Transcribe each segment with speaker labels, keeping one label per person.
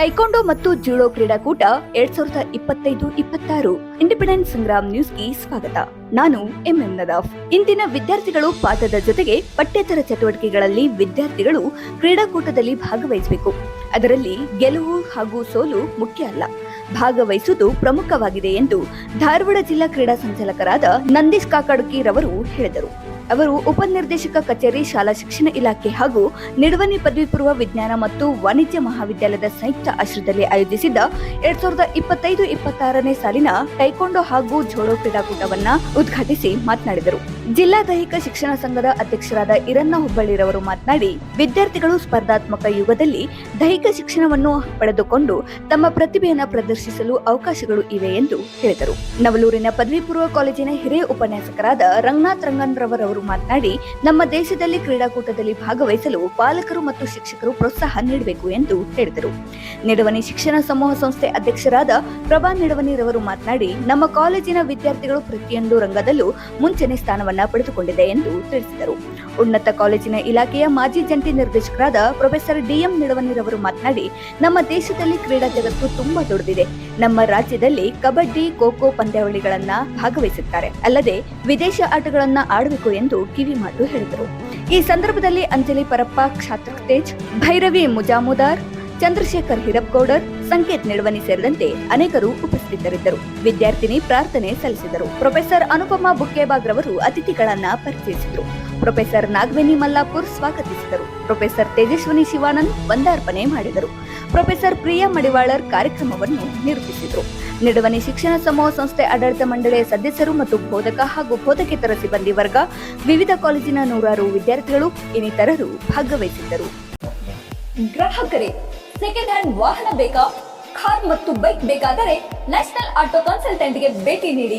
Speaker 1: ಟೈಕೊಂಡೋ ಮತ್ತು ಜೂಡೋ ಕ್ರೀಡಾಕೂಟ ಎರಡ್ ಸಾವಿರದ ಇಪ್ಪತ್ತೈದು, ಇಪ್ಪತ್ತಾರು. ಇಂಡಿಪೆಂಡೆಂಟ್ ಸಂಗ್ರಾಮ್ ನ್ಯೂಸ್ಗೆ ಸ್ವಾಗತ. ನಾನು ಎಂಎಂ ನದಾಫ್. ಇಂದಿನ ವಿದ್ಯಾರ್ಥಿಗಳು ಪಾಠದ ಜೊತೆಗೆ ಪಠ್ಯೇತರ ಚಟುವಟಿಕೆಗಳಲ್ಲಿ ವಿದ್ಯಾರ್ಥಿಗಳು ಕ್ರೀಡಾಕೂಟದಲ್ಲಿ ಭಾಗವಹಿಸಬೇಕು. ಅದರಲ್ಲಿ ಗೆಲುವು ಹಾಗೂ ಸೋಲು ಮುಖ್ಯ ಅಲ್ಲ. ಭಾಗವಹಿಸುವುದು ಪ್ರಮುಖವಾಗಿದೆ ಎಂದು ಧಾರವಾಡ ಜಿಲ್ಲಾ ಕ್ರೀಡಾ ಸಂಚಾಲಕರಾದ ನಂದೀಶ್ ಕಾಕಡ್ಕಿರವರು ಹೇಳಿದರು. ಅವರು ಉಪನಿರ್ದೇಶಕ ಕಚೇರಿ, ಶಾಲಾ ಶಿಕ್ಷಣ ಇಲಾಖೆ ಹಾಗೂ ನಿಡವನಿ ಪದವಿ ಪೂರ್ವ ವಿಜ್ಞಾನ ಮತ್ತು ವಾಣಿಜ್ಯ ಮಹಾವಿದ್ಯಾಲಯದ ಸಂಯುಕ್ತ ಆಶ್ರಯದಲ್ಲಿ ಆಯೋಜಿಸಿದ್ದ ಎರಡ್ ಸಾವಿರದ ಇಪ್ಪತ್ತೈದು, ಇಪ್ಪತ್ತಾರನೇ ಸಾಲಿನ ಟೈಕೊಂಡೋ ಹಾಗೂ ಜೋಡೋ ಕ್ರೀಡಾಕೂಟವನ್ನ ಉದ್ಘಾಟಿಸಿ ಮಾತನಾಡಿದರು. ಜಿಲ್ಲಾ ದೈಹಿಕ ಶಿಕ್ಷಣ ಸಂಘದ ಅಧ್ಯಕ್ಷರಾದ ಇರನ್ನ ಹುಬ್ಬಳ್ಳಿರವರು ಮಾತನಾಡಿ, ವಿದ್ಯಾರ್ಥಿಗಳು ಸ್ಪರ್ಧಾತ್ಮಕ ಯುಗದಲ್ಲಿ ದೈಹಿಕ ಶಿಕ್ಷಣವನ್ನು ಪಡೆದುಕೊಂಡು ತಮ್ಮ ಪ್ರತಿಭೆಯನ್ನು ಪ್ರದರ್ಶಿಸಲು ಅವಕಾಶಗಳು ಇವೆ ಎಂದು ಹೇಳಿದರು. ನವಲೂರಿನ ಪದವಿ ಪೂರ್ವ ಕಾಲೇಜಿನ ಹಿರಿಯ ಉಪನ್ಯಾಸಕರಾದ ರಂಗನಾಥ್ ರಂಗನ್ ರವರವರು ಮಾತನಾಡಿ, ನಮ್ಮ ದೇಶದಲ್ಲಿ ಕ್ರೀಡಾಕೂಟದಲ್ಲಿ ಭಾಗವಹಿಸಲು ಪಾಲಕರು ಮತ್ತು ಶಿಕ್ಷಕರು ಪ್ರೋತ್ಸಾಹ ನೀಡಬೇಕು ಎಂದು ಹೇಳಿದರು. ನಿಡವನಿ ಶಿಕ್ಷಣ ಸಮೂಹ ಸಂಸ್ಥೆ ಅಧ್ಯಕ್ಷರಾದ ಪ್ರಭಾ ನಿಡವನಿರವರು ಮಾತನಾಡಿ, ನಮ್ಮ ಕಾಲೇಜಿನ ವಿದ್ಯಾರ್ಥಿಗಳು ಪ್ರತಿಯೊಂದು ರಂಗದಲ್ಲೂ ಮುಂಚನೆ ಸ್ಥಾನವನ್ನ ಪಡೆದುಕೊಂಡಿದೆ ಎಂದು ತಿಳಿಸಿದರು. ಉನ್ನತ ಕಾಲೇಜಿನ ಇಲಾಖೆಯ ಮಾಜಿ ಜಂಟಿ ನಿರ್ದೇಶಕರಾದ ಪ್ರೊಫೆಸರ್ ಡಿಎಂ ನಿಡವನಿರವರು ಮಾತನಾಡಿ, ನಮ್ಮ ದೇಶದಲ್ಲಿ ಕ್ರೀಡಾ ಜಗತ್ತು ತುಂಬಾ ದೊಡ್ಡದಿದೆ. ನಮ್ಮ ರಾಜ್ಯದಲ್ಲಿ ಕಬಡ್ಡಿ, ಖೋಖೋ ಪಂದ್ಯಾವಳಿಗಳನ್ನ ಭಾಗವಹಿಸುತ್ತಾರೆ. ಅಲ್ಲದೆ, ವಿದೇಶ ಆಟಗಳನ್ನ ಆಡಬೇಕು ಎಂದು ಕಿವಿ ಮಾತು ಹೇಳಿದರು. ಈ ಸಂದರ್ಭದಲ್ಲಿ ಅಂಜಲಿ ಪರಪ್ಪ ಕ್ಷಾತ್ರ ತೇಜ್, ಭೈರವಿ ಮುಜಾಮುದಾರ್, ಚಂದ್ರಶೇಖರ್ ಹಿರಪ್ಗೌಡರ್, ಸಂಕೇತ್ ನಿಡವನಿ ಸೇರಿದಂತೆ ಅನೇಕರು ಉಪಸ್ಥಿತರಿದ್ದರು. ವಿದ್ಯಾರ್ಥಿನಿ ಪ್ರಾರ್ಥನೆ ಸಲ್ಲಿಸಿದರು. ಪ್ರೊಫೆಸರ್ ಅನುಪಮಾ ಬುಕ್ಕೇಬಾಗ್ರವರು ಅತಿಥಿಗಳನ್ನ ಪರಿಚಯಿಸಿದರು. ಪ್ರೊಫೆಸರ್ ನಾಗವೇನಿ ಮಲ್ಲಾಪುರ್ ಸ್ವಾಗತಿಸಿದರು. ಪ್ರೊಫೆಸರ್ ತೇಜಸ್ವಿನಿ ಶಿವಾನಂದ್ ವಂದಾರ್ಪಣೆ ಮಾಡಿದರು. ಪ್ರೊಫೆಸರ್ ಪ್ರಿಯಾ ಮಡಿವಾಳರ್ ಕಾರ್ಯಕ್ರಮವನ್ನು ನಿರೂಪಿಸಿದರು. ನಿಡವನಿ ಶಿಕ್ಷಣ ಸಮೂಹ ಸಂಸ್ಥೆ ಆಡಳಿತ ಮಂಡಳಿಯ ಸದಸ್ಯರು ಮತ್ತು ಬೋಧಕ ಹಾಗೂ ಬೋಧಕೇತರ ಸಿಬ್ಬಂದಿ ವರ್ಗ, ವಿವಿಧ ಕಾಲೇಜಿನ ನೂರಾರು ವಿದ್ಯಾರ್ಥಿಗಳು, ಇನ್ನಿತರರು ಭಾಗವಹಿಸಿದ್ದರು.
Speaker 2: ಗ್ರಾಹಕರೇ ಸೆಕೆಂಡ್ ಹ್ಯಾಂಡ್ ವಾಹನ ಬೇಕಾ? ಕಾರ್ ಮತ್ತು ಬೈಕ್ ಬೇಕಾದರೆ ನ್ಯಾಷನಲ್ ಆಟೋ ಕನ್ಸಲ್ಟೆಂಟ್ಗೆ ಭೇಟಿ ನೀಡಿ.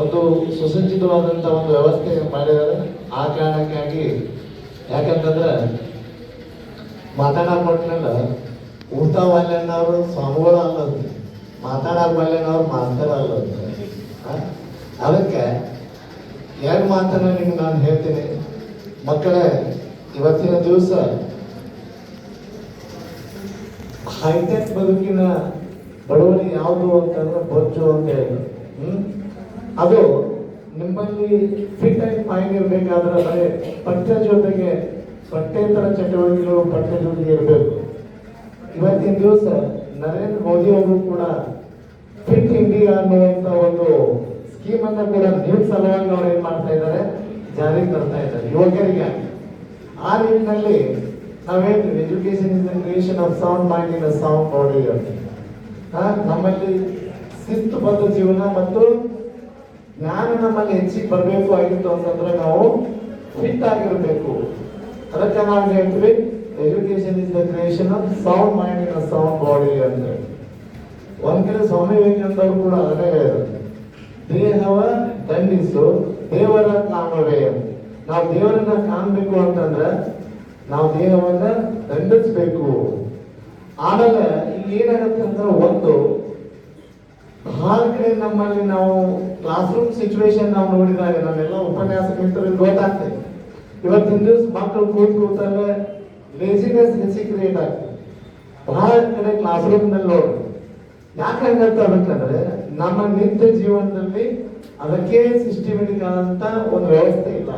Speaker 3: ಒಂದು ಸುಸಜ್ಜಿತವಾದಂಥ ಒಂದು ವ್ಯವಸ್ಥೆ ಮಾಡಿದ್ದಾರೆ. ಆ ಕಾರಣಕ್ಕಾಗಿ ಯಾಕಂತಂದ್ರೆ ಮಾತಾಡಕ್ ಕೊಟ್ಟನಲ್ಲ ಊಟ ಬಾಲ್ಯನವರು ಸ್ವಾಮಿಗಳು ಅಲ್ಲದ ಮಾತಾಡಕ್ ವಾಲ್ಯನವ್ರು ಮಾಸ್ತರ ಅಲ್ಲದು? ಅದಕ್ಕೆ ಎರಡು ಮಾತನ್ನ ನಿಮ್ಗೆ ನಾನು ಹೇಳ್ತೀನಿ. ಮಕ್ಕಳೇ, ಇವತ್ತಿನ ದಿವಸ ಹೈಟೆಕ್ ಬದುಕಿನ ಬಡವಣಿ ಯಾವುದು ಅಂತಂದ್ರೆ ಬೊಜ್ಜು ಅಂತ ಹೇಳಿ. ಹ್ಮ್? ಅದು ನಿಮ್ಮಲ್ಲಿ ಫಿಟ್ ಆಗಿ ಫೈನ್ ಇರಬೇಕಾದ್ರೆ ಬರೀ ಪಠ್ಯ ಜೊತೆಗೆ ಪಠ್ಯೇತರ ಚಟುವಟಿಕೆಗಳು ಪಠ್ಯ ಜೊತೆಗೆ ಇರಬೇಕು. ಇವತ್ತಿನ ದಿವಸ ನರೇಂದ್ರ ಮೋದಿ ಅವರು ಕೂಡ ಫಿಟ್ ಇಂಡಿಯಾ ಅನ್ನುವಂತ ಒಂದು ಸ್ಕೀಮ್ ಅನ್ನ ಕೂಡ ನೀವು ಸಲುವಾಗಿ ಅವ್ರು ಏನ್ ಮಾಡ್ತಾ ಇದ್ದಾರೆ? ಜಾರಿಗೆ ತರ್ತಾ ಇದ್ದಾರೆ, ಯುವಕರಿಗೆ. ಆ ನಿಟ್ಟಿನಲ್ಲಿ ನಾವೇನು education is creation of sound mind in a sound body ನಮ್ಮಲ್ಲಿ ಶಿಸ್ತುಬದ್ಧ ಜೀವನ ಮತ್ತು ಜ್ಞಾನ ನಮ್ಮಲ್ಲಿ ಹೆಚ್ಚಿಗೆ ಬರಬೇಕು ಆಗಿತ್ತು ಅಂತಂದ್ರೆ ನಾವು ಫಿಟ್ ಆಗಿರಬೇಕು. ಅದಕ್ಕೆ ನಾವು ಹೇಳ್ತೀವಿ education is the creation of sound mind in sound body ಅಂತ ಒಂದ್ ಸ್ವಾಮಿ ವಿವೇಕಾನಂದ ಅವರು ಕೂಡ ಅದನ್ನೇ ಹೇಳಿದ್ರು. ದೇಹವ ದಂಡಿಸು ದೇವರ ಕಾಣುವೆ ಅಂತ. ನಾವು ದೇವರನ್ನ ಕಾಣಬೇಕು ಅಂತಂದ್ರೆ ನಾವು ದೇಹವನ್ನ ದಂಡಿಸ್ಬೇಕು ಆಮೇಲೆ ಇಲ್ಲಿ ಏನಾಗುತ್ತೆ ಅಂದ್ರೆ ಒಂದು ಬಹಳ ಕಡೆ ನಮ್ಮಲ್ಲಿ ನಾವು ಕ್ಲಾಸ್ ರೂಮ್ ಸಿಚುವೇಶನ್ ನಾವು ನೋಡಿದಾಗ ನಾವೆಲ್ಲ ಉಪನ್ಯಾಸ ಮಿತ್ರರಿಗೆ ಗೊತ್ತಾಗ್ತದೆ. ಇವತ್ತಿನ ದಿವಸ ಮಕ್ಕಳು ಕೂತ್ ಕೂತಲ್ಲೇ ಲೇಸಿನೆಸ್ ಹೆಚ್ಚಿಗೆ ಕ್ರಿಯೇಟ್ ಆಗ್ತದೆ. ಬಹಳ ಕಡೆ ಕ್ಲಾಸ್ ರೂಮ್ನಲ್ಲಿ ನೋಡಿ. ಯಾಕೆ ಹಂಗಂತ ಅದಕ್ಕಂದ್ರೆ ನಮ್ಮ ನಿತ್ಯ ಜೀವನದಲ್ಲಿ ಅದಕ್ಕೆ ಸಿಸ್ಟಮೆಟಿಕ್ ಆದಂತ ಒಂದು ವ್ಯವಸ್ಥೆ ಇಲ್ಲ.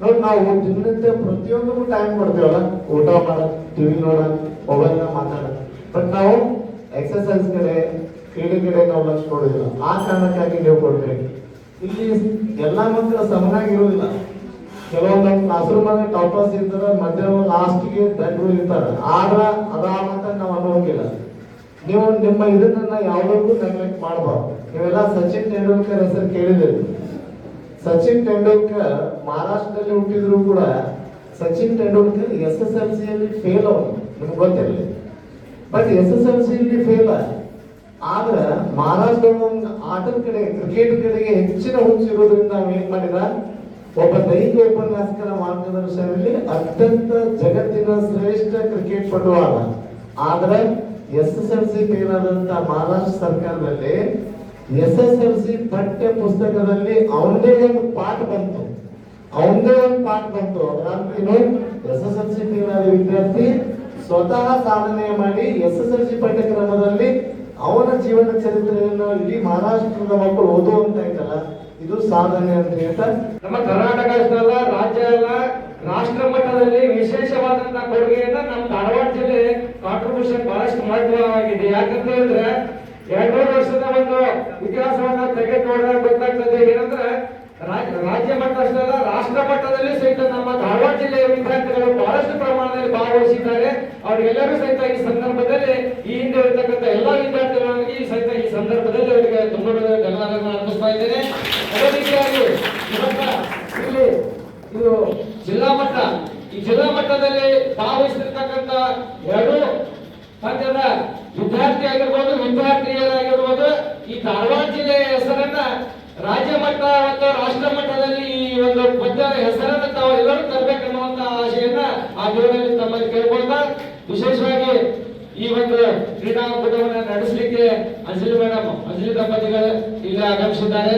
Speaker 3: ನೋಡಿ ನಾವು ದಿನನಿತ್ಯ ಪ್ರತಿಯೊಂದಕ್ಕೂ ಟೈಮ್ ಕೊಡ್ತೇವಲ್ಲ. ಊಟ ಮಾಡೋದು ಟಿವಿ ನೋಡೋದು ಮೊಬೈಲ್ ಮಾತಾಡೋದು ಬಟ್ ನಾವು ಎಕ್ಸಸೈಸ್ ಕಡೆ ಕ್ರೀಡೆ ಕಡೆ ನಾವು ಲಕ್ಷ ಕೊಡೋದಿಲ್ಲ. ಆ ಕಾರಣಕ್ಕಾಗಿ ನೀವು ಕೊಡ್ಬೇಕು. ಇಲ್ಲಿ ಎಲ್ಲಾ ಮಕ್ಕಳು ಸಮನಾಗಿರೋದಿಲ್ಲ ಕೆಲವೊಂದು ಕ್ಲಾಸ್ ರೂಮ್ ಅಲ್ಲಿ ಟಾಪರ್ಸ್ ಇರ್ತಾರೆ, ಮಧ್ಯಾಹ್ನ ಲಾಸ್ಟ್ಗೆ ದಂಡರು ಇರ್ತಾರೆ. ಆದ್ರ ಅಂತ ನಾವು ಅನ್ನೋಂಗಿಲ್ಲ ನೀವು ನಿಮ್ಮ ಇದನ್ನ ಯಾವುದಕ್ಕೂ ನೆಗ್ಲೆಕ್ಟ್ ಮಾಡಬಾರ್ದು. ನೀವೆಲ್ಲ ಸಚಿನ್ ತೆಂಡೂಲ್ಕರ್ ಹೆಸರು ಕೇಳಿದ್ದೀರಿ. ಸಚಿನ್ ತೆಂಡೂಲ್ಕರ್ ಮಹಾರಾಷ್ಟ್ರದಲ್ಲಿ ಹುಟ್ಟಿದ್ರು ಕೂಡ Sachin Tendulkar S S L ಸಿಯಲ್ಲಿ ಫೇಲ್ ಅವನು. ನಿಮ್ಗೆ ಗೊತ್ತಿರಲಿ. ಬಟ್ ಎಸ್ ಎಸ್ ಎಲ್ ಸಿಯಲ್ಲಿ ಫೇಲ್ ಆದ್ರೆ ಮಹಾರಾಷ್ಟ್ರದ ಒಂದು ಆಟದ ಕಡೆ ಕ್ರಿಕೆಟ್ ಕಡೆಗೆ ಹೆಚ್ಚಿನ ಹುಚ್ಚಿರೋದ್ರಿಂದ ಏನ್ ಮಾಡಿದ? ಒಬ್ಬ ದೈಹಿಕ ಉಪನ್ಯಾಸಕರ ಮಾರ್ಗದರ್ಶನದಲ್ಲಿ ಅತ್ಯಂತ ಜಗತ್ತಿನ ಶ್ರೇಷ್ಠ ಕ್ರಿಕೆಟ್ ಪಟುವಾಗ ಆದ ಆದ್ರೆ S S L C fail ಆದಂತ ಮಹಾರಾಷ್ಟ್ರ ಸರ್ಕಾರದಲ್ಲಿ ಎಸ್ ಎಸ್ ಎಲ್ ಸಿ ಪಠ್ಯ ಪುಸ್ತಕದಲ್ಲಿ ಅವನದೇ ಒಂದು ಪಾಠ ಬಂತು. ಅವನದೇ ಒಂದು ಪಾಠ ಬಂತು. ಅದೇನು S S L C fail ಆದ ವಿದ್ಯಾರ್ಥಿ ಸ್ವತಃ ಸಾಧನೆ ಮಾಡಿ ಎಸ್ ಎಸ್ ಎಲ್ ಸಿ ಪಠ್ಯಕ್ರಮದಲ್ಲಿ ಅವನ ಜೀವನ ಚರಿತ್ರೆಯನ್ನು ಇಡೀ ಮಹಾರಾಷ್ಟ್ರದ ಮಕ್ಕಳು ಓದುವಂತ ಇದ್ದಲ್ಲ ಇದು ಸಾಧನೆ ಅಂತ ಹೇಳ್ತಾ.
Speaker 4: ನಮ್ಮ ಕರ್ನಾಟಕ ಅಷ್ಟಲ್ಲ, ರಾಜ್ಯ ಅಲ್ಲ, ರಾಷ್ಟ್ರ ಮಟ್ಟದಲ್ಲಿ ವಿಶೇಷವಾದಂತಹ ಕೊಡುಗೆಯನ್ನ ನಮ್ಮ ಧಾರವಾಡ ಜಿಲ್ಲೆ ಕಾಂಟ್ರಿಬ್ಯೂಷನ್ ಬಹಳಷ್ಟು ಮಹತ್ವವಾಗಿದೆ. ಯಾಕಂತ ಹೇಳಿದ್ರೆ ಎರಡು ವರ್ಷದ ಒಂದು ಇತಿಹಾಸವನ್ನ ತೆಗೆದು ನೋಡಿದಾಗ ಗೊತ್ತಾಗ್ತದೆ ಏನಂದ್ರೆ ರಾಜ್ಯ ಮಟ್ಟ ಅಷ್ಟೇ ಅಲ್ಲ ರಾಷ್ಟ್ರ ಮಟ್ಟದಲ್ಲಿ ಸಹಿತ ನಮ್ಮ ಧಾರವಾಡ ಜಿಲ್ಲೆಯ ವಿದ್ಯಾರ್ಥಿಗಳು ಬಹಳಷ್ಟು ಪ್ರಮಾಣದಲ್ಲಿ ಭಾಗವಹಿಸಿದ್ದಾರೆ. ಅವರಿಗೆಲ್ಲರೂ ಸಹಿತ ಈ ಸಂದರ್ಭದಲ್ಲಿ ಈ ಹಿಂದೆ ಇರತಕ್ಕಂಥ ಎಲ್ಲಾ ವಿದ್ಯಾರ್ಥಿಗಳಿಗೆ ಈ ಸಹಿತ ಈ ಸಂದರ್ಭದಲ್ಲಿ ಅವರಿಗೆ ತುಂಬ ಧನ್ಯವಾದಗಳನ್ನು ಅರ್ಪಿಸ್ತಾ ಇದ್ದೇನೆ. ಅದೇ ರೀತಿಯಾಗಿ ಇಲ್ಲಿ ಇದು ಜಿಲ್ಲಾ ಮಟ್ಟ. ಈ ಜಿಲ್ಲಾ ಮಟ್ಟದಲ್ಲಿ ಭಾಗವಹಿಸಿರ್ತಕ್ಕಂಥ ಎರಡು ಪಂದ್ಯದ ವಿದ್ಯಾರ್ಥಿ ಆಗಿರ್ಬೋದು ವಿದ್ಯಾರ್ಥಿಯರಾಗಿರ್ಬೋದು ಈ ಧಾರವಾಡ ಜಿಲ್ಲೆಯ ರಾಜ್ಯ ಮಟ್ಟ ಮತ್ತು ರಾಷ್ಟ್ರ ಮಟ್ಟದಲ್ಲಿ ಈ ಒಂದು ಪದ್ಯದ ಹೆಸರನ್ನು ತಾವು ಎಲ್ಲರೂ ತರಬೇಕನ್ನುವಂತ ಆಶೆಯನ್ನ ಆ ದಿನದಲ್ಲಿ ತಮ್ಮಲ್ಲಿ ಕೇಳ್ಕೊಳ್ತಾ ವಿಶೇಷವಾಗಿ ಈ ಒಂದು ಕ್ರೀಡಾಕೂಟವನ್ನು ನಡೆಸಲಿಕ್ಕೆ ಅಂಜಲಿ ಮೇಡಮ್ ಅಂಜಲಿ ದಂಪತಿಗಳು ಇಲ್ಲಿ ಆಗಮಿಸಿದ್ದಾರೆ.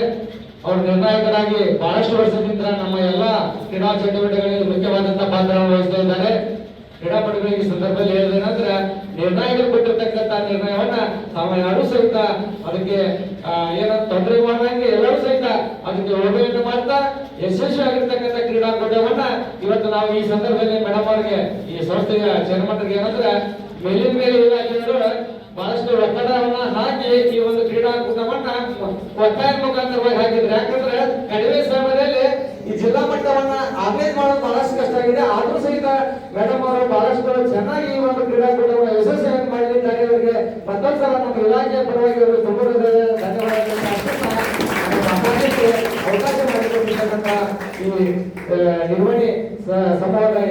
Speaker 4: ಅವರು ನಿರ್ಣಾಯಕರಾಗಿ ಬಹಳಷ್ಟು ವರ್ಷದಿಂದ ನಮ್ಮ ಎಲ್ಲ ಕ್ರೀಡಾ ಚಟುವಟಿಕೆಗಳಲ್ಲಿ ಮುಖ್ಯವಾದಂತಹ ಪಾತ್ರವನ್ನು ವಹಿಸ್ತಾ ಇದ್ದಾರೆ. ಕ್ರೀಡಾಪಟುಗಳಿಗೆ ಸಂದರ್ಭದಲ್ಲಿ ಹೇಳಿದ್ರೆ ನಿರ್ಣಾಯಕರು ಕೊಟ್ಟಿರ್ತಕ್ಕಂಥ ನಿರ್ಣಯವನ್ನ ತಾವು ಯಾರು ಸಹಿತ ಅದಕ್ಕೆ ಏನ ತೊಂದರೆ ಮಾಡದಂಗೆ ಅದಕ್ಕೆ ಒಳ್ಳೆಯನ್ನು ಮಾಡ್ತಾ, ಯಶಸ್ವಿ ಆಗಿರ್ತಕ್ಕಂಥ ಕ್ರೀಡಾಕೂಟವನ್ನ ಇವತ್ತು ನಾವು ಈ ಸಂದರ್ಭದಲ್ಲಿ ಮೇಡಮ್ ಅವರಿಗೆ, ಈ ಸಂಸ್ಥೆಯ ಚೇರ್ಮನ್ಗೆ ಏನಂದ್ರೆ, ಮೇಲಿನ ಮೇಲೆ ಇಲಾಖೆಯವರು ಬಹಳಷ್ಟು ಒತ್ತಡವನ್ನ ಹಾಕಿ ಈ ಒಂದು ಕ್ರೀಡಾಕೂಟವನ್ನ ಒತ್ತಾಯ ಮುಖಾಂತರವಾಗಿ ಹಾಕಿದ್ರೆ. ಯಾಕಂದ್ರೆ ಕಡಿಮೆ ಸಮಯದಲ್ಲಿ ಈ ಜಿಲ್ಲಾ ಮಟ್ಟವನ್ನ ಆರ್ಗನೈಸ್ ಮಾಡೋದು ಬಹಳಷ್ಟು ಕಷ್ಟ ಆಗಿದೆ. ಆದ್ರೂ ಸಹಿತ ಮೇಡಮ್ ಅವರು ಬಹಳಷ್ಟು ಚೆನ್ನಾಗಿ ಈ ಒಂದು ಕ್ರೀಡಾಕೂಟವನ್ನು ಯಶಸ್ವಿಯಾಗಿ ಮಾಡಿದ್ದಾರೆ. ಅವರಿಗೆ ಮತ್ತೊಂದು ಸಲ ನಮ್ಮ ಇಲಾಖೆಯ ಪರವಾಗಿ ಅವರು ತುಂಬ ಹೃದಯದ ಧನ್ಯವಾದಗಳನ್ನು ಅರ್ಪಿಸ್ತಾ ನಮ್ಮ ಮಾತಾಡ್ಲಿಕ್ಕೆ ಅವಕಾಶ ಮಾಡಿಕೊಟ್ಟಿರ್ತಕ್ಕಂಥ ಈ ನಿರ್ವಹಣೆ ಸ-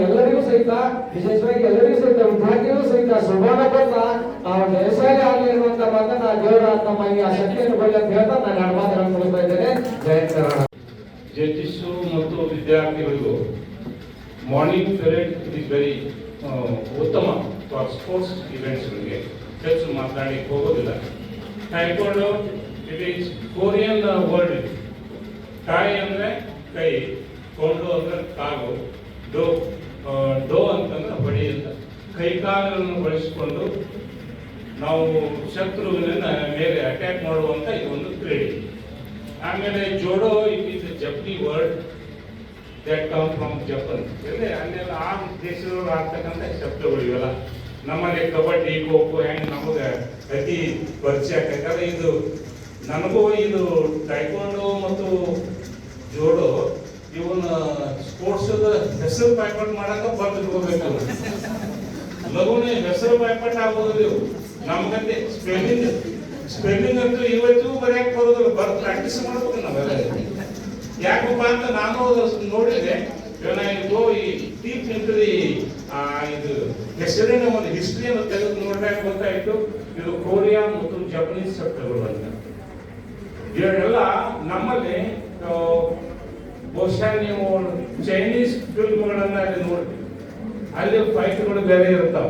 Speaker 4: ಎಲ್ಲರಿಗೂ ಸಹಿತ, ವಿಶೇಷವಾಗಿ ಎಲ್ಲರಿಗೂ ಸಹಿತ, ವಿದ್ಯಾರ್ಥಿಗಳು ಸಹಿತ ಶುಭಾನ ಆ ಒಂದು ವ್ಯವಸಾಯ ಆಗಲಿ ಅನ್ನುವಂತ ಮಾತನ್ನ ದೇವರ ತಮ್ಮ ಆ ಶಕ್ತಿಯನ್ನು ಬಳಿ ಅಂತ ಹೇಳ್ತಾ ನಾನು ಎರಡು ಮಾತುಗಳನ್ನು ಮುಗಿಸ್ತಾ ಇದ್ದೇನೆ. ಜಯ ಕರ್ನಾಟಕ
Speaker 5: ಜ್ಯೋತಿಷು ಮತ್ತು ವಿದ್ಯಾರ್ಥಿಗಳಿಗೂ ಮಾರ್ನಿಂಗ್ ಪೀರಿಯಡ್ ಇಸ್ ವೆರಿ ಉತ್ತಮ ಫಾರ್ ಸ್ಪೋರ್ಟ್ಸ್ ಇವೆಂಟ್ಸ್ಗಳಿಗೆ ಹೆಚ್ಚು ಮಾತನಾಡಿ ಹೋಗೋದಿಲ್ಲ. Taekwondo it is Korean word ಕಾಯಿ ಅಂದರೆ ಕೈ ಕೊಂಡು ಅಂದರೆ ಕಾಲು, ಡೋ ಡೋ ಅಂತಂದ್ರೆ ಕೈ ಕಾಲುಗಳನ್ನು ಬಳಸಿಕೊಂಡು ನಾವು ಶತ್ರುವಿನ ಮೇಲೆ ಅಟ್ಯಾಕ್ ಮಾಡುವಂತ ಇದು ಒಂದು ಕ್ರೀಡೆ. ಆಮೇಲೆ judo it is Japanese word that come from Japan ಅಂದ್ರೆ ಅಲ್ಲೆಲ್ಲ ಆ ದೇಶದವರು ಆಗ್ತಕ್ಕಂಥ ಶಬ್ದಗಳು ಇವೆಲ್ಲ. ನಮ್ಮಲ್ಲಿ ಕಬಡ್ಡಿ ಖೋ ಖೋ ಹೆಂಗೆ ನಮಗೆ ಅತಿ ಪರಿಚಯ ಯಾಕಂದ್ರೆ ಇದು, ನನಗೂ ಇದು ಟೈಕೊಂಡು ಮತ್ತು ಜೋಡೋ, ಇವನ್ನ ಸ್ಪೋರ್ಟ್ಸ್ ಹೆಸರು ಪೈಪಟ್ ಮಾಡಕ ಬರ್ತಿರ್ಕೋಬೇಕು ಲಘುನೇ ಹೆಸರು ಪೈಪಟ್ ಆಗೋದು ಇವು ನಮ್ಗಂತೆ ಸ್ಪೆಲ್ಲಿಂಗ್ ಸ್ಪೆಲ್ಲಿಂಗ್ ಅಂತೂ ಇವತ್ತು ಬರೆಯಕ್ ಬರೋದಿಲ್ಲ. ಬರ್ ಪ್ರಾಕ್ಟೀಸ್ ಮಾಡ್ಬೇಕು ನಾವೆಲ್ಲ ಯಾಕಪ್ಪ ಅಂತ ನಾನು ನೋಡಿದೆ go ಈ ಟೀಪ್ ಆ, ಇದು ಹೆಸರಿನ ಒಂದು ಹಿಸ್ಟ್ರಿಯನ್ನು ತೆಗೆದು ನೋಡಿದಾಗ ಗೊತ್ತಾಯ್ತು ಇದು ಕೊರಿಯಾ ಮತ್ತು ಜಪನೀಸ್ ಶಬ್ದಗಳು ಅಂತ. ಇವೆಲ್ಲ ನಮ್ಮಲ್ಲಿ ಬಹುಶಃ ನೀವು ಚೈನೀಸ್ ಫಿಲ್ಮ್ಗಳನ್ನ ಅಲ್ಲಿ ನೋಡ್ತೀವಿ ಅಲ್ಲಿ ಫೈಟ್ಗಳು ಬೇರೆ ಇರ್ತಾವ.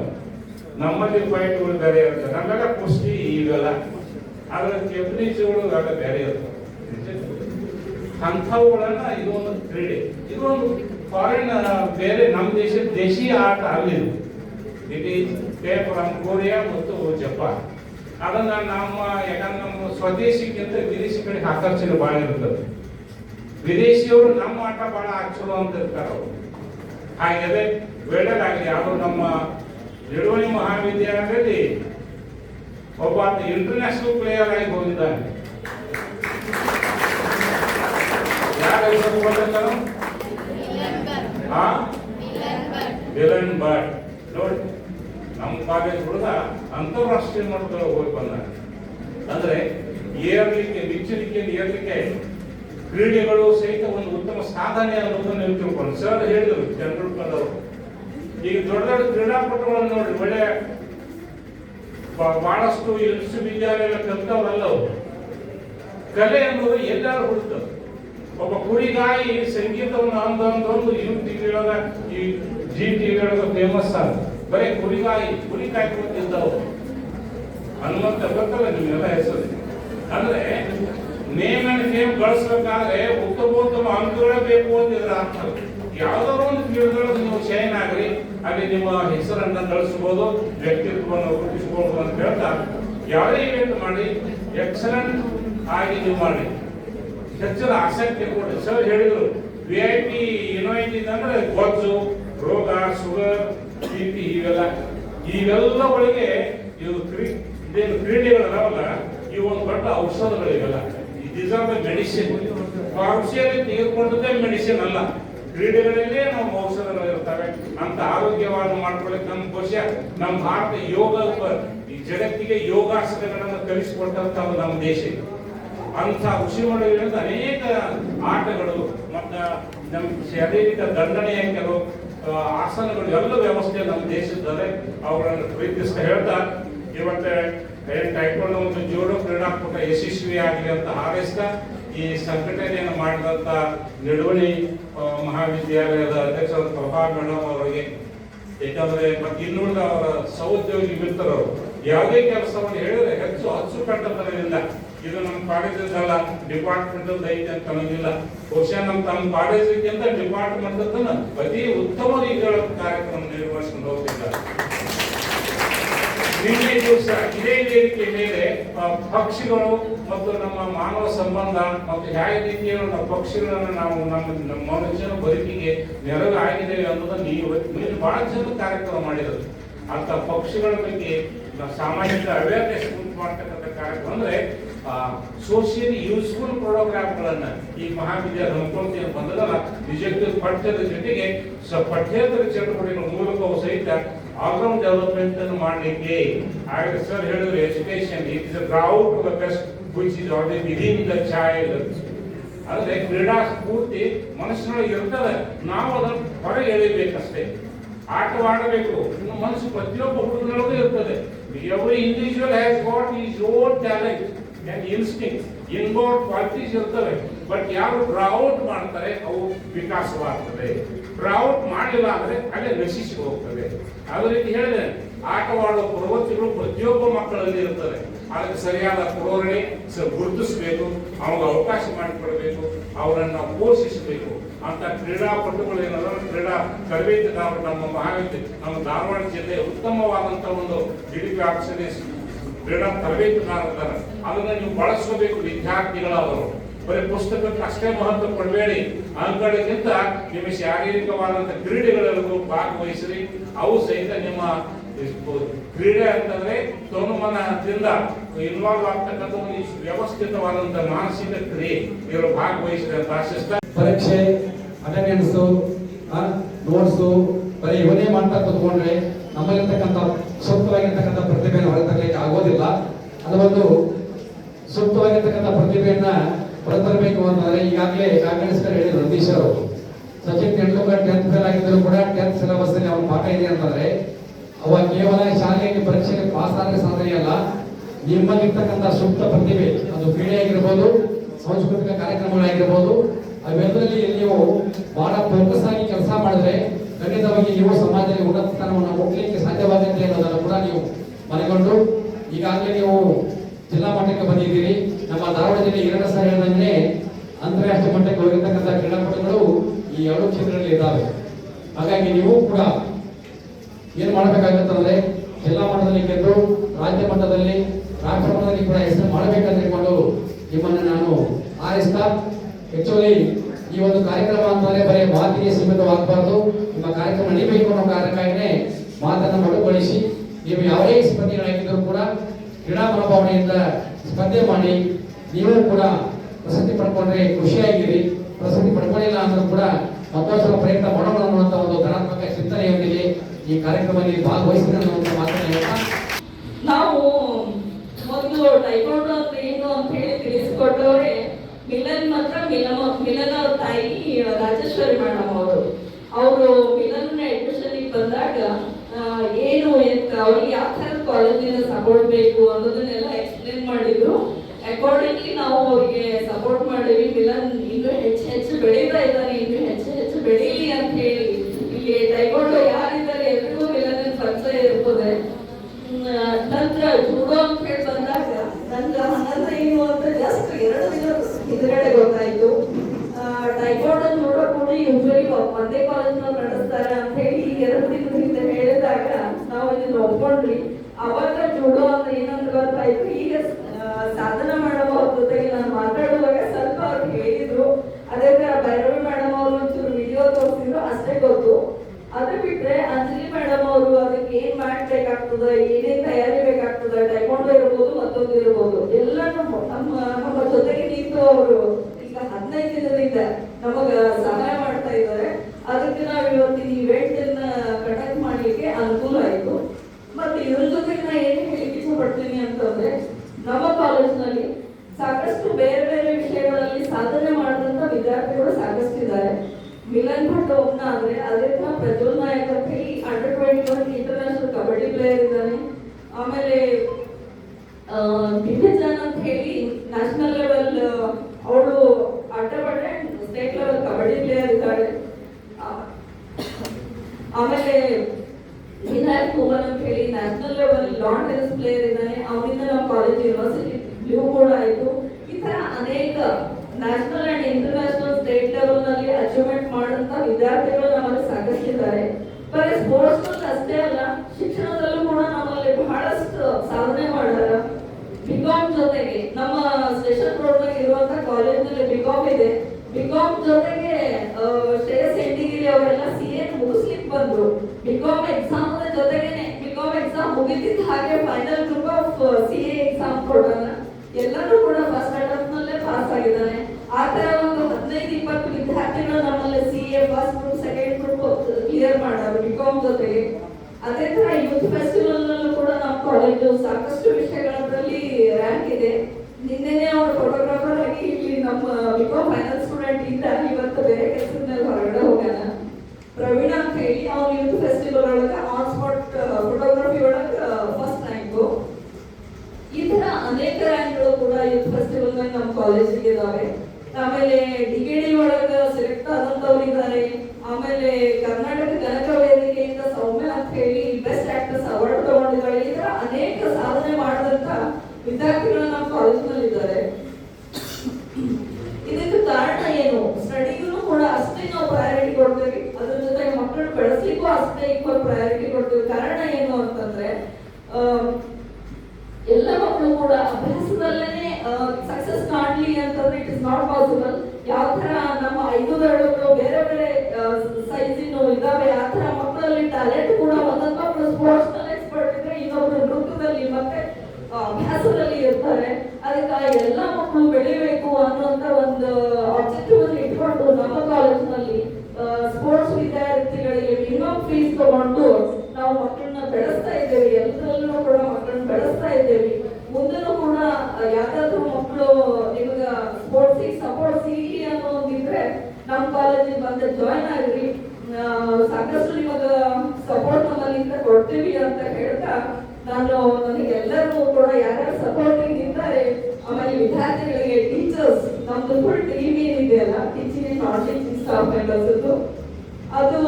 Speaker 5: ನಮ್ಮಲ್ಲಿ ಫೈಟ್ಗಳು ಬೇರೆ ಇರ್ತವೆ. ನಮ್ಮೆಲ್ಲ ಕುಸ್ತಿ ಈಗಲ್ಲ. ಆದರೆ ಜಪನೀಸ್ಗಳು ಅವೆಲ್ಲ ಬೇರೆ ಇರ್ತಾವೆ. ಅಂಥವುಗಳನ್ನ ಇದೊಂದು ಕ್ರೀಡೆ. ಇದೊಂದು ಫಾರಿನ್ ಬೇರೆ ನಮ್ಮ ದೇಶದ ದೇಶೀಯ ಆಟ ಅಲ್ಲಿದೆ it is pay from Korea ಮತ್ತು ಜಪಾನ್ ಅದನ್ನ ನಮ್ಮ ಯಾಕಂದ್ರೆ ನಮ್ಮ ಸ್ವದೇಶಿಗಿಂತ ವಿದೇಶಿ ಕಡೆ ಆಕರ್ಷಣೆ ಭಾಳ ಇರ್ತದೆ. ವಿದೇಶಿಯವರು ನಮ್ಮ ಆಟ ಬಹಳ ಚಲೋ ಅಂತ ಇರ್ತಾರೆ ಅವರು. ಹಾಗಾದ್ರೆ ಒಳ್ಳೇದಾಗಲಿ ಯಾರು ನಮ್ಮ ನಿಡುವಳಿ ಮಹಾವಿದ್ಯಾಲಯದಲ್ಲಿ ಒಬ್ಬ ಇಂಟರ್ನ್ಯಾಷನಲ್ ಪ್ಲೇಯರ್ ಆಗಿ ಹೋಗಿದ್ದಾನೆ. ಯಾರ ಹೆಸರು? ಹಾ ನೋಡಿ, ನಮ್ಮ ಕಾಲೇಜ್ ಹುಡುಗ ಅಂತಾರಾಷ್ಟ್ರೀಯ ಮಟ್ಟದಲ್ಲಿ ಹೋಗಿ ಬಂದ ಅಂದ್ರೆ ಏರ್ಲಿಕ್ಕೆ ಮಿಚ್ಚಲಿಕ್ಕೆ ಏರ್ಲಿಕ್ಕೆ ಕ್ರೀಡೆಗಳು ಸಹಿತ ಒಂದು ಉತ್ತಮ ಸಾಧನೆ ಅನ್ನೋದನ್ನ ನೀವು ತಿಳ್ಕೊಂಡು ಸರ್ ಹೇಳಿದ್ರು ಜನರು ಬಂದವರು. ಈಗ ದೊಡ್ಡ ದೊಡ್ಡ ಕ್ರೀಡಾಪಟುಗಳನ್ನು ನೋಡಿ, ಒಳ್ಳೆ ಬಹಳಷ್ಟು ಈ ವಿಶ್ವವಿದ್ಯಾಲಯ ಕಲ್ತವರಲ್ಲ ಅವರು. ಕಲೆ ಅನ್ನೋದು ಎಲ್ಲರೂ ಹುಡುಕ್ತದೆ ಒಬ್ಬ ಕುರಿಗಾಯಿ ಸಂಗೀತವನ್ನು ಅಂದ ಯೂತ್ ಯು ಟಿವಿಯೊಳಗ ಈ ಜಿ ಟಿವಿಯೊಳಗ ಫೇಮಸ್ ಆಗ ಬರೀ ಕುರಿಗಾಯಿ, ಕುರಿ ಕಾಯ್ಕೊಂಡಿದ್ದವು ಹನುಮಂತ ಗೊತ್ತಲ್ಲ ನಿಮ್ಗೆಲ್ಲ ಹೆಸರು? ಅಂದ್ರೆ ನೇಮ್ ಅಂಡ್ ಫೇಮ್ ಗಳಿಸ್ಬೇಕಾದ್ರೆ ಉತ್ತಮ ಅಂಕಗಳೇ ಬೇಕು ಅಂತ ಇದ್ರ ಅರ್ಥ. ಯಾವ್ದಾದ್ರು ಒಂದು ಫೀಲ್ಡ್ಗಳಲ್ಲಿ ನೀವು ಚೈನ್ ಆಗ್ರಿ ಅಲ್ಲಿ ನಿಮ್ಮ ಹೆಸರನ್ನ ಗಳಿಸ್ಬೋದು ವ್ಯಕ್ತಿತ್ವವನ್ನು ರೂಪಿಸ್ಬೋದು ಅಂತ ಹೇಳ್ತಾ, ಯಾವುದೇ ಇವೆಂಟ್ ಮಾಡಿ ಎಕ್ಸಲೆಂಟ್ ಆಗಿ ನೀವು ಮಾಡಿ. ಹೆಚ್ಚಿನ ಆಸಕ್ತಿ ಕೊಡಿ. ಸರ್ ಹೇಳಿದ್ರು ವಿ ಐ ಪಿ ಇನ್ವೈಟಿಸ್ ಅಂದ್ರೆ ಗೊಜ್ಜು, ರೋಗ, ಶುಗರ್, ಬಿ ಪಿ ಇವೆಲ್ಲ ಇವೆಲ್ಲ ಒಳಗೆ ಇದು ಕ್ರೀ ಇದೇನು ಕ್ರೀಡೆಗಳದಾವಲ್ಲ ಇವು ಒಂದು ದೊಡ್ಡ ಔಷಧಗಳಿವೆಲ್ಲ. ದೀಸ್ ಆರ್ ದ ಮೆಡಿಸಿನ್ ಫಾರ್ಮಸಿಯಲ್ಲಿ ತೆಗೆದುಕೊಂಡದ್ದೇ ಮೆಡಿಸಿನ್ ಅಲ್ಲ. ಕ್ರೀಡೆಗಳಲ್ಲೇ ನಾವು ಔಷಧಗಳು ಇರ್ತವೆ. ಅಂತ ಆರೋಗ್ಯವನ್ನು ಮಾಡ್ಕೊಳ್ಳಿಕ್ಕೆ ನಮ್ಮ ಖುಷಿಯ ನಮ್ಮ ಭಾರತ ಯೋಗ ಈ ಜಗತ್ತಿಗೆ ಯೋಗಾಸನಗಳನ್ನು ಕಲಿಸಿಕೊಟ್ಟಂತ ನಮ್ಮ ದೇಶ ಅಂತ ಖುಷಿ ಋಷಿಮುನಿಗಳಿಂದ ಅನೇಕ ಆಟಗಳು, ಮತ್ತು ನಮ್ಮ ಶಾರೀರಿಕ ದಂಡನೆಯ ಕೆಲವು ಆಸನಗಳು, ಎಲ್ಲ ವ್ಯವಸ್ಥೆ ನಮ್ಮ ದೇಶದಲ್ಲೇ ಅವುಗಳನ್ನು ಪ್ರೀತಿಸ್ತಾ ಹೇಳ್ತಾ, ಇವತ್ತು ಏನ್ ಟೈಕೊಂಡು ಒಂದು ಜೋಡು ಕ್ರೀಡಾಕೂಟ ಯಶಸ್ವಿ ಆಗಲಿ ಅಂತ ಹಾರೈಸ್ತಾ ಈ ಸಂಘಟನೆಯನ್ನು ಮಾಡಿದಂತ ನಿಡುವಳಿ ಮಹಾವಿದ್ಯಾಲಯದ ಅಧ್ಯಕ್ಷರ ಪ್ರಭಾ ಮೇಡಮ್ ಅವರಿಗೆ. ಯಾಕಂದ್ರೆ ಮತ್ತೆ ಇನ್ನುಳಿದ ಅವರ ಸಹೋದ್ಯೋಗಿ ಮಿತ್ರರು ಯಾವುದೇ ಕೆಲಸವನ್ನು ಹೇಳಿದ್ರೆ ಹೆಚ್ಚು ಅಚ್ಚುಕಟ್ಟತನದಿಂದ ಇದು ನಮ್ಮ ಕಾಲೇಜಲ್ಲ ಡಿಪಾರ್ಟ್ಮೆಂಟ್ ಐತೆ ಅಂತ ಅನ್ನೋದಿಲ್ಲ. ಬಹುಶಃ ನಮ್ಮ ತಮ್ಮ ಕಾಲೇಜಿಗಿಂತ ಡಿಪಾರ್ಟ್ಮೆಂಟ್ ಅತಿ ಉತ್ತಮ ರೀತಿಯ ಕಾರ್ಯಕ್ರಮ ನಿರ್ವಹಿಸಿಕೊಂಡು ಹೋಗ್ತಿದ್ದಾರೆ. ನಿನ್ನೆ ದಿವಸ, ಇದೇ ಪಕ್ಷಿಗಳು ಮತ್ತು ನಮ್ಮ ಮಾನವ ಸಂಬಂಧ ಮತ್ತು ಯಾವ ರೀತಿಯ ಪಕ್ಷಿಗಳನ್ನು ನಾವು ನಮ್ಮ ನಮ್ಮ ಮನುಷ್ಯನ ಬದುಕಿಗೆ ನೆರವು ಆಗಿದೆ ಅನ್ನೋದನ್ನು ನೀವು ನೀವು ಬಹಳ ಜನ ಕಾರ್ಯಕ್ರಮ ಮಾಡಿರೋದು. ಅಂತ ಪಕ್ಷಿಗಳ ಬಗ್ಗೆ ಸಾಮಾಜಿಕ ಅವೇರ್ನೆಸ್ ಉಂಟು ಮಾಡ್ತಕ್ಕಂಥ ಕಾರ್ಯಕ್ರಮ ಅಂದ್ರೆ ಸೋಷಿಯಲ್ ಯೂಸ್ಫುಲ್ ಪ್ರೋಗ್ರಾಮ್ಗಳನ್ನು ಈ ಮಹಾವಿದ್ಯಾಲಯ ಹಮ್ಮಿಕೊಳ್ತೀನಿ ಬಂದದಲ್ಲ, ನಿಜಕ್ಕೂ ಪಠ್ಯದ ಜೊತೆಗೆ ಪಠ್ಯೇತರ ಚಟುವಟಿಕೆಗಳ ಮೂಲಕವೂ ಸಹಿತ ಆಲ್ರೌಂಡ್ ಡೆವಲಪ್ಮೆಂಟ್ ಅನ್ನು ಮಾಡಲಿಕ್ಕೆ ಆಗ ಸರ್ ಹೇಳಿದ್ರು education it is growth to the best which is already within the child ಅಂದ್ರೆ ಕ್ರೀಡಾ ಸ್ಫೂರ್ತಿ ಮನಸ್ಸಿನೊಳಗೆ ಇರ್ತದೆ. ನಾವು ಅದನ್ನು ಹೊರಗೆ ಎಳಿಬೇಕಷ್ಟೇ ಆಟವಾಡಬೇಕು. ಇನ್ನು ಮನಸ್ಸು ಪ್ರತಿಯೊಬ್ಬ ಹುಡುಗನೊಳಗೂ ಇರ್ತದೆ. Every individual has got his own talent and instinct inborn qualities ಇರ್ತವೆ. ಬಟ್ ಯಾರು ಪ್ರೌಡ್ ಮಾಡ್ತಾರೆ, ಅವು ವಿಕಾಸವಾಗ್ತದೆ ಪ್ರೌಡ್ ಮಾಡಿಲ್ಲ ಅಂದ್ರೆ ಅಲ್ಲೇ ನಶಿಸಿ ಹೋಗ್ತದೆ ಅದೇ ರೀತಿ ಹೇಳಿದೆ ಆಟವಾಡುವ ಪ್ರವೃತ್ತಿಗಳು ಪ್ರತಿಯೊಬ್ಬ ಮಕ್ಕಳಲ್ಲಿ ಇರ್ತದೆ ಅದಕ್ಕೆ ಸರಿಯಾದ ಪ್ರೋರಣೆ ಗುರುತಿಸಬೇಕು ಅವಾಗ ಅವಕಾಶ ಮಾಡಿಕೊಡಬೇಕು, ಅವರನ್ನು ಪೋಷಿಸಬೇಕು. ಅಂತ ಕ್ರೀಡಾಪಟುಗಳು ಏನಾದ್ರು, ಕ್ರೀಡಾ ತರಬೇತಿದಾರರು ನಮ್ಮ ಮಹಾವಿದ್ಯಾಲಯ ನಮ್ಮ ಧಾರವಾಡ ಜಿಲ್ಲೆ ಉತ್ತಮವಾದಂತ ಒಂದು ಡಿಡಿಪಿ ಆಫೀಸಲ್ಲಿ ಕ್ರೀಡಾ ತರಬೇತುದಾರರಿದ್ದಾರೆ ಅದನ್ನು ನೀವು ಬಳಸಬೇಕು ವಿದ್ಯಾರ್ಥಿಗಳವರು ಬರೀ ಪುಸ್ತಕಕ್ಕೆ ಅಷ್ಟೇ ಮಹತ್ವ ಕೊಡಬೇಡಿ. ಅಂಗಡಿಗಿಂತ ನಿಮ್ಮ ಶಾರೀರಿಕವಾದಂಥ ಕ್ರೀಡೆಗಳಲ್ಲೂ ಭಾಗವಹಿಸಿರಿ ಅವು ಸಹಿತ ನಿಮ್ಮ ಕ್ರೀಡೆ ಅಂತಂದ್ರೆ ತನುಮನದಿಂದ ಇನ್ವಾಲ್ವ್ ಆಗ್ತಕ್ಕಂಥ ಒಂದು ವ್ಯವಸ್ಥಿತವಾದಂತ ಮಾನಸಿಕ ಕ್ರಿಯೆ. ಇವರು ಭಾಗವಹಿಸಿದಂತ ಅಂತ ಆಶಿಸ್ತಾ
Speaker 6: ಪರೀಕ್ಷೆ ಅಟೆಂಡೆನ್ಸ್ ನೋಟ್ಸು ಬರೀ ಇವನೇ ಮಾಡ್ತಾ ಕುತ್ಕೊಂಡ್ರೆ ನಮ್ಮಲ್ಲಿರ್ತಕ್ಕಂಥ ಸೂಕ್ತವಾಗಿರ್ತಕ್ಕಂಥ ಪ್ರತಿಭೆಯನ್ನು ಹೊರತರಲಿಕ್ಕೆ ಆಗೋದಿಲ್ಲ. ಅದು ಒಂದು ಸೂಕ್ತವಾಗಿರ್ತಕ್ಕಂಥ ಪ್ರತಿಭೆಯನ್ನ ಹೊರತರಬೇಕು ಅಂತಂದ್ರೆ ಈಗಾಗಲೇ ಕಾಂಗ್ರೆಸ್ ಹೇಳಿದ್ರು ನಂದೀಶ್ ಅವರು. ಸಚಿನ್ ತೆಂಡೂಲ್ಕರ್ ಟೆಂತ್ ಫೇಲ್ ಆಗಿದ್ರು ಕೂಡ ಟೆಂತ್ ಸಿಲೆಬಸ್ ಅಲ್ಲಿ ಅವನು ಪಾಠ ಇದೆ ಅಂತಂದ್ರೆ ಅವ ಕೇವಲ ಶಾಲೆಯಲ್ಲಿ ಪರೀಕ್ಷೆಗೆ ಪಾಸ್ ಆದ್ರೆ ಸಾಧನೆ ಅಲ್ಲ ನಿಮ್ಮಲ್ಲಿರ್ತಕ್ಕಂಥ ಸೂಕ್ತ ಪ್ರತಿಭೆ, ಅದು ಕ್ರೀಡೆ ಆಗಿರ್ಬೋದು, ಸಾಂಸ್ಕೃತಿಕ ಕಾರ್ಯಕ್ರಮಗಳಾಗಿರ್ಬೋದು, ಅವೆಲ್ಲರಲ್ಲಿ ನೀವು ಬಹಳ ಫೋಕಸ್ ಆಗಿ ಕೆಲಸ ಮಾಡಿದ್ರೆ ಖಂಡಿತವಾಗಿ ನೀವು ಸಮಾಜದಲ್ಲಿ ಉನ್ನತ ಸ್ಥಾನವನ್ನು ಮುಟ್ಲಿಕ್ಕೆ ಸಾಧ್ಯವಾಗುತ್ತೆ ಅನ್ನೋದನ್ನು ಕೂಡ ನೀವು ಮನೆಗೊಂಡು, ಈಗಾಗಲೇ ನೀವು ಜಿಲ್ಲಾ ಮಟ್ಟಕ್ಕೆ ಬಂದಿದ್ದೀರಿ. ನಮ್ಮ ಧಾರವಾಡ ಜಿಲ್ಲೆ ಎರಡು ಸಾವಿರದಲ್ಲೇ ಅಂತಾರಾಷ್ಟ್ರೀಯ ಮಟ್ಟಕ್ಕೆ ಹೋಗಿರ್ತಕ್ಕಂಥ ಕ್ರೀಡಾಪಟುಗಳು ಈ ಎರಡು ಕ್ಷೇತ್ರದಲ್ಲಿ ಇದ್ದಾವೆ ಹಾಗಾಗಿ ನೀವು ಕೂಡ ಏನು ಮಾಡಬೇಕಾಗುತ್ತಂದ್ರೆ ಜಿಲ್ಲಾ ಮಟ್ಟದಲ್ಲಿ ಗೆದ್ದು ರಾಜ್ಯ ಮಟ್ಟದಲ್ಲಿ, ರಾಷ್ಟ್ರ ಮಟ್ಟದಲ್ಲಿ ಕೂಡ ಹೆಸರು ಮಾಡಬೇಕಂತ ಹೇಳ್ಕೊಂಡು ನಿಮ್ಮನ್ನು ನಾನು ಆರಿಸ್ತಾ ಆಕ್ಚುಲಿ ಈ ಒಂದು ಕಾರ್ಯಕ್ರಮ ಅಂತಂದ್ರೆ ಬರೀ ಮಾತಿಗೆ ಸೀಮಿತವಾಗಬಾರ್ದು. ನಿಮ್ಮ ಕಾರ್ಯಕ್ರಮ ನಡೀಬೇಕು ಅನ್ನೋ ಕಾರಣಕ್ಕಾಗಿನೇ ಮಾತನ್ನು ಮರುಗೊಳಿಸಿ ನೀವು ಯಾವುದೇ ಸ್ಪರ್ಧೆಗಳಾಗಿದ್ದರೂ ಕೂಡ ಕ್ರೀಡಾ ಮನೋಭಾವನೆಯಿಂದ ಸ್ಪರ್ಧೆ ಮಾಡಿ, ನೀವು ಕೂಡ ಪ್ರಶಸ್ತಿ ಪಡ್ಕೊಂಡ್ರೆ ಖುಷಿಯಾಗಿರಿ ಪ್ರಸಿದ್ಧಿ ಪಡ್ಕೊಳ್ಳಿಲ್ಲ ಅಂದ್ರೂ ಕೂಡ ಮತ್ತೊಂದು ಪ್ರಯತ್ನ ಮಾಡೋಣ ಅನ್ನುವಂಥ ಒಂದು ಧನಾತ್ಮಕ ಚಿಂತನೆಯೊಂದಿಗೆ ಈ ಕಾರ್ಯಕ್ರಮದಲ್ಲಿ ಭಾಗವಹಿಸಿದ ಹೇಳ್ತಾ.
Speaker 7: ನಾವು ಒಂದು ಅಂದ್ರೆ ಏನು ಅಂತ ಹೇಳಿ ತಿಳಿಸಿಕೊಟ್ಟವ್ರೆ, ಮಿಲನ್ ಮಾತ್ರ ಮಿಲನ ಮಿಲನ್ ಅವ್ರ ತಾಯಿ ರಾಜೇಶ್ವರಿ ಮೇಡಮ್ ಅವರು. ಅವರು ಮಿಲನ್ ಅಡ್ಮಿಷನ್ ಬಂದಾಗ ಏನು ಅವ್ರಿಗೆ ಯಾವ ಥರದ ಕಾಲೇಜಿನ ತಗೊಳ್ಬೇಕು ಅನ್ನೋದನ್ನೆಲ್ಲ ಎಕ್ಸ್ಪ್ಲೇನ್ ಮಾಡಿದ್ರು. ಅಕಾರ್ಡಿಂಗ್ಲಿ ನಾವು ಅವ್ರಿಗೆ ಸಪೋರ್ಟ್ ಮಾಡಿದೀವಿ ಮಿಲನ್, ಇನ್ನೂ ಹೆಚ್ಚು ಹೆಚ್ಚು ಬೆಳೀತಾ ಇದ್ದಾನೆ ಇನ್ನೂ ಹೆಚ್ಚು ಹೆಚ್ಚು ಬೆಳೀಲಿ ಅಂತ ಹೇಳಿ. ಇಲ್ಲಿ ಟೈಕೋಂಡೋ ಯಾರಿದ್ದಾರೆ? ಎಲ್ರಿಗೂ ಮಿಲನ್ ಪರಿಚಯ ಇರ್ತದೆ ನಂತರ ಜೂಡೋ ಅಂತ ಹೇಳಿ ಬಂದಾಗ ನಂಗೆ ಹನ್ನೊಂದು ಏನು ಅಂತ ಜಸ್ಟ್ ಎರಡು ದಿನ ಹಿಂದ್ಗಡೆ ಗೊತ್ತಾಯ್ತು. ಟೈಫಾಯ್ಡ್ ಜೂಡೋ ಕೂಡ ಯೂಶ್ವಲಿ ಒಂದೇ ಕಾಲೇಜ್ನ ನಡೆಸ್ತಾರೆ ಅಂತ ಹೇಳಿ ಎರಡು ದಿನದ ಹಿಂದೆ ಹೇಳಿದಾಗ ನಾವು ಇದನ್ನ ಒಪ್ಕೊಂಡ್ರಿ ಅವಾಗ ಜೂಡೋ ಅಂತ ಏನಂತ ಗೊತ್ತಾಯ್ತು ಈಗ ಆ, ಸಾಧನ ಮಾಡುವ ಅವ್ರ ಜೊತೆಗೆ ನಾನು ಮಾತಾಡುವಾಗ ಸ್ವಲ್ಪ ಅವ್ರು ಹೇಳಿದ್ರು ಅದೇ ತರ ಭೈರವಿ ಮೇಡಮ್ ಅವರು ಒಂಚೂರು ವಿಡಿಯೋ ತೋರಿಸಿದ್ರು ಅಷ್ಟೇ ಗೊತ್ತು ಅದು ಬಿಟ್ರೆ ಅಂಜಲಿ ಮೇಡಮ್ ಅವರು ಅದಕ್ಕೆ ಏನ್ ಮಾಡ್ಬೇಕಾಗ್ತದ ಏನೇನ್ ತಯಾರಿ ಬೇಕಾಗ್ತದ ಟೈಕೊಂಡೋ ಇರ್ಬೋದು ಮತ್ತೊಂದು ಇರ್ಬೋದು ಎಲ್ಲ ನಮ್ಮ ನಮ್ಮ ನಮ್ಮ ಜೊತೆಗೆ ನಿಂತು ಅವರು ಈಗ ಹದಿನೈದು ದಿನದಿಂದ ನಮಗ ಸಹಾಯ ಮಾಡ್ತಾ ಇದ್ದಾರೆ ಅದಕ್ಕೆ ನಾವು ಇವತ್ತಿನ ಇವೆಂಟ್ ಅನ್ನ ಕಂಡಕ್ಟ್ ಮಾಡ್ಲಿಕ್ಕೆ ಅನುಕೂಲ ಆಯ್ತು ಮತ್ತೆ ಇದ್ರ ಜೊತೆಗೆ ನಾ ಏನ್ ಹೇಳಿಕ್ಕೆ ಇಷ್ಟಪಡ್ತೀನಿ ಅಂತಂದ್ರೆ ನಮ್ಮ ಕಾಲೇಜ್ನಲ್ಲಿ ಸಾಕಷ್ಟು ಬೇರೆ ಬೇರೆ ವಿಷಯಗಳಲ್ಲಿ ಸಾಧನೆ ಮಾಡಿದಂತ ವಿದ್ಯಾರ್ಥಿಗಳು ಸಾಕಷ್ಟು ಇದ್ದಾರೆ ಮಿಲನ್ ಭಟ್ ಒಬ್ಬನ ಆದ್ರೆ ಅದೇ ತರ ಪ್ರಜ್ವಲ್ ನಾಯಕ್ ಅಂತ ಹೇಳಿ under twenty one international kabaddi player ಇದ್ದಾನೆ. ಆಮೇಲೆ ಆ, ದಿವ್ಯಜಾನ್ ಅಂತ ಹೇಳಿ ನ್ಯಾಷನಲ್ ಲೆವೆಲ್ ಅವಳು ಆಟ ಪಡೆ ಸ್ಟೇಟ್ ಲೆವೆಲ್ ಕಬಡ್ಡಿ ಪ್ಲೇಯರ್ ಇದ್ದಾಳೆ ಆ, ಆಮೇಲೆ ವಿನಾಯಕ್ ಕುಮಾರ್ ಅಂತ ಹೇಳಿ national level lawn tennis player ಇದ್ದಾನೆ ಅವನಿಂದ ನಮ್ಮ ಕಾಲೇಜ್ ಯೂನಿವರ್ಸಿಟಿ ಬ್ಲೂ ಕೂಡ ಆಯ್ತು ಈ ತರ ಅನೇಕ ನ್ಯಾಷನಲ್ ಅಂಡ್ ಇಂಟರ್ನ್ಯಾಷನಲ್ ಸ್ಟೇಟ್ ಲೆವೆಲ್ನಲ್ಲಿ ಅಚೀವ್ಮೆಂಟ್ ಮಾಡಂತ ವಿದ್ಯಾರ್ಥಿಗಳು ನಮ್ಮಲ್ಲಿ ಸಾಕಷ್ಟಿದ್ದಾರೆ ಬರೀ ಸ್ಪೋರ್ಟ್ಸ್ ಅಷ್ಟೇ ಅಲ್ಲ ಶಿಕ್ಷಣದಲ್ಲೂ ಕೂಡ ನಮ್ಮಲ್ಲಿ ಬಹಳಷ್ಟು ಸಾಧನೆ ಮಾಡ್ಯಾರ ಬಿಕಾಮ್ ಜೊತೆಗೆ ನಮ್ಮ ಸ್ಟೇಷನ್ ರೋಡ್ನಲ್ಲಿ ಇರುವಂತ ಕಾಲೇಜ್ನಲ್ಲಿ ಬಿಕಾಮ್ ಇದೆ ಬಿಕಾಮ್ ಜೊತೆಗೆ ಶ್ರೇಯಸ್ ಹೆಂಡಿಗಿರಿ ಅವರೆಲ್ಲ ಸಿ ಎ ಮುಗಿಸ್ಲಿಕ್ಕೆ ಬಂದ್ರು. ಬಿಕಾಮ್ ಎಕ್ಸಾಮ್ ಜೊತೆಗೇನೆ ಬಿಕಾಮ್ ಎಕ್ಸಾಮ್ ಮುಗಿದಿದ್ದ ಹಾಗೆ final group of C A exam ಕೊಡೋಣ. ಎಲ್ಲರೂ ಕೂಡ ಫಸ್ಟ್ ಅಟೆಂಪ್ಟ್ ನಲ್ಲೇ ಪಾಸ್ ಆಗಿದ್ದಾನೆ ಆ ತರ ಒಂದು ಹದಿನೈದು, ಇಪ್ಪತ್ತು ವಿದ್ಯಾರ್ಥಿಗಳು ನಮ್ಮಲ್ಲಿ C A first group second group clear ಮಾಡೋರು ಬಿಕಾಮ್ ಜೊತೆಗೆ. ಅದೇ ತರ ಯೂತ್ ಫೆಸ್ಟಿವಲ್ ನಲ್ಲೂ ಕೂಡ ನಮ್ಮ ಕಾಲೇಜು ಸಾಕಷ್ಟು ವಿಷಯಗಳಲ್ಲಿ ರ್ಯಾಂಕ್ ಇದೆ ನಿನ್ನೆನೆ ಅವ್ರ ಫೋಟೋಗ್ರಾಫರ್ ಆಗಿ ಇಲ್ಲಿ ನಮ್ಮ ಬಿಕಾಮ್ ಫೈನಲ್ ಸ್ಟೂಡೆಂಟ್ ಇದ್ದ ಇವತ್ತು ಬೇರೆ ಕೆಲಸದ ಮೇಲೆ ಹೊರಗಡೆ ಹೋಗ್ಯಾನ ಪ್ರವೀಣ ಅಂತ ಹೇಳಿ ಯೂತ್ ಫೆಸ್ಟಿವಲ್ ಒಳಗ ಆನ್ ಸ್ಪಾಟ್ ಫೋಟೋಗ್ರಫಿ ಒಳಗ ಫಸ್ಟ್ ರ್ಯಾಂಕು ಈ ತರ ಅನೇಕ ರ್ಯಾಂಕ್ಗಳು ಕೂಡ ಯೂತ್ ಫೆಸ್ಟಿವಲ್ನಲ್ಲಿ ನಮ್ಮ ಕಾಲೇಜಿಗೆ ಇದಾವೆ ಆಮೇಲೆ ಡಿಗ್ರಿ ಒಳಗೆ ಸೆಲೆಕ್ಟ್ ಆದಂತವ್ರು ಇದ್ದಾರೆ ಆಮೇಲೆ ಕರ್ನಾಟಕ ಕನಕ ವೇದಿಕೆಯಿಂದ ಸೌಮ್ಯ ಅಂತ ಹೇಳಿ ಬೆಸ್ಟ್ ಆಕ್ಟ್ರೆಸ್ ಅವಾರ್ಡ್ ತಗೊಂಡಿದ್ದಾಳೆ ಈ ತರ ಅನೇಕ ಸಾಧನೆ ಮಾಡಿದಂತ ವಿದ್ಯಾರ್ಥಿಗಳು ನಮ್ಮ ಕಾಲೇಜಿನಲ್ಲಿ ಇದ್ದಾರೆ ಇದಕ್ಕೆ ಕಾರಣ ಏನು ಸ್ಟಡಿಗೂ ಕೂಡ ಅಷ್ಟೇ ನಾವು ಪ್ರಯಾರಿಟಿ ಕೊಡ್ತೀವಿ ಅದ್ರ ಜೊತೆಗೆ ಮಕ್ಕಳು ಬೆಳೆಸ್ಲಿಕ್ಕೂ ಅಷ್ಟೇ ಈಕ್ವಲ್ ಪ್ರಯಾರಿಟಿ ಕೊಡ್ತೀವಿ ಕಾರಣ ಏನು ಅಂತಂದ್ರೆ ಆಮ್, ಎಲ್ಲ ಮಕ್ಕಳು ಕೂಡ ಅಭ್ಯಾಸದಲ್ಲೇ ಸಕ್ಸಸ್ ಕಾಣ್ಲಿ ಅಂತಂದ್ರೆ ಇಟ್ ಇಸ್ ನಾಟ್ ಪಾಸಿಬಲ್ ಯಾವ ತರ ನಮ್ಮ ಐದು ಬೆರಳುಗಳು ಬೇರೆ ಬೇರೆ ಸೈಜಿನ ಇದಾವೆ ಆ ತರ ಮಕ್ಕಳಲ್ಲಿ ಟ್ಯಾಲೆಂಟ್ ಕೂಡ ಒಂದೊಂದು ಮಕ್ಕಳು ಸ್ಪೋರ್ಟ್ಸ್ನಲ್ಲಿ ಎಕ್ಸ್ಪರ್ಟ್ ಇದ್ರೆ ಇನ್ನೊಬ್ರು ನೃತ್ಯದಲ್ಲಿ ಮತ್ತೆ ಆ, ಅಭ್ಯಾಸದಲ್ಲಿ ಇರ್ತಾರೆ ಅದಕ್ಕೆ ಆ ಎಲ್ಲ ಮಕ್ಕಳು ಬೆಳಿಬೇಕು ಅನ್ನುವಂತ ಒಂದು ಆಬ್ಜೆಕ್ಟಿವ್ ಅನ್ನು ಇಟ್ಕೊಂಡು ನಮ್ಮ ಕಾಲೇಜಿನಲ್ಲಿ ಸ್ಪೋರ್ಟ್ಸ್ ವಿದ್ಯಾರ್ಥಿಗಳಿಗೆ ಮಿನಿಮಮ್ ಫೀಸ್ ತಗೊಂಡು ನಾವು ಮಕ್ಕಳನ್ನ ಬೆಳೆಸ್ತಾ ಇದ್ದೇವೆ ಎಲ್ಲರಲ್ಲೂ ಕೂಡ ಮಕ್ಕಳನ್ನ ಬೆಳೆಸ್ತಾ ಇದ್ದೇವೆ ಮುಂದೆನೂ ಕೂಡ ಯಾವ್ದಾದ್ರು ಮಕ್ಕಳು ನಿಮಗ ಸ್ಪೋರ್ಟ್ಸಿಗೆ ಸಪೋರ್ಟ್ ಸಿಗಲಿ ಅನ್ನೋ ಒಂದಿದ್ರೆ ನಮ್ಮ ಕಾಲೇಜಿಗೆ ಬಂದು ಜಾಯ್ನ್ ಆಗ್ರಿ ಆ, ಸಾಕಷ್ಟು ನಿಮಗ ಸಪೋರ್ಟ್ ನಮ್ಮಲ್ಲಿಂದ ಕೊಡ್ತೀವಿ ಅಂತ ಹೇಳ್ತಾ ನಾನು ನನಗೆ ಎಲ್ಲರೂ ಕೂಡ ಯಾರ್ಯಾರು ಸಪೋರ್ಟಿಂಗ್ ಇದ್ದಾರೆ ಆಮೇಲೆ ವಿದ್ಯಾರ್ಥಿಗಳಿಗೆ ನಮ್ದು ಫುಲ್ ಏನಿದೆಯಲ್ಲ ಕಿಚ್ಚಿನ ನಾನ್ ಟೀಚಿಂಗ್ ಸ್ಟಾಫ್ ಮೆಂಬರ್ಸ್ ಅದು